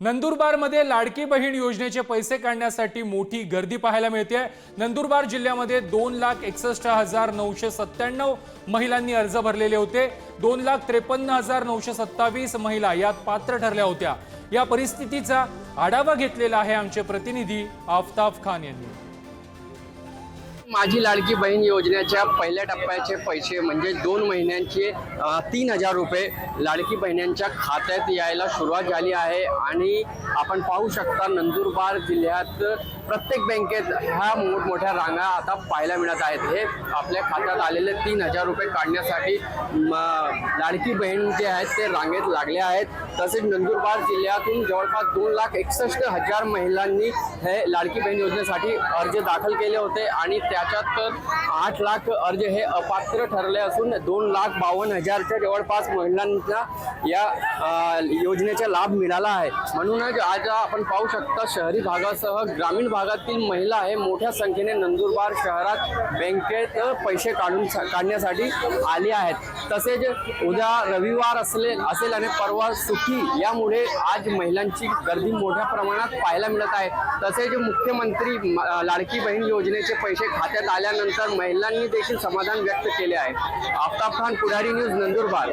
नंदुरबारमध्ये लाडकी बहीण योजनेचे पैसे काढण्यासाठी मोठी गर्दी पाहायला मिळते नंदुरबार जिल्ह्यामध्ये दोन लाख एकसष्ट हजार नऊशे सत्त्याण्णव महिलांनी अर्ज भरलेले होते. दोन लाख त्रेपन्न हजार नऊशे सत्तावीस महिला यात पात्र ठरल्या होत्या. या परिस्थितीचा आढावा घेतलेला आहे आमचे प्रतिनिधी आफताब खान यांनी. माझी लाडकी बहीण योजनेच्या पहिल्या टप्प्याचे पैसे म्हणजे दोन महिन्यांचे तीन हजार रुपये लाडकी बहिण्यांच्या खात्यात यायला सुरुवात झाली आहे. आणि आपण पाहू शकता नंदुरबार जिल्ह्यात प्रत्येक बँकेत ह्या मोठमोठ्या रांगा आता पाहायला मिळत आहेत. हे आपल्या खात्यात आलेले तीन हजार रुपये काढण्यासाठी लाडकी बहीण जे आहेत ते रांगेत लागले आहेत. तसेच नंदुरबार जिल्ह्यातून जवळपास दोन लाख एकसष्ट हजार महिलांनी हे लाडकी बहीण योजनेसाठी अर्ज दाखल केले होते आणि त्याच्यात तर आठ लाख अर्ज हे अपात्र ठरले असून दोन लाख बावन्न हजारच्या जवळपास महिलांना या योजनेचा लाभ मिळाला आहे. म्हणूनच आज आपण पाहू शकता शहरी भागासह ग्रामीण भागातील महिला हे मोठ्या संख्येने नंदुरबार शहरात बँकेत पैसे काढून काढण्यासाठी आले आहेत. तसेच उद्या रविवार असले असेल आणि परवा सुखी यामुळे आज महिलांची गर्दी मोठ्या प्रमाणात पाहायला मिळत आहे. तसेच मुख्यमंत्री लाडकी बहीण योजनेचे पैसे खात्यात आल्यानंतर महिलांनी देखील समाधान व्यक्त केले आहे. आफताब खान पुढारी न्यूज नंदुरबार.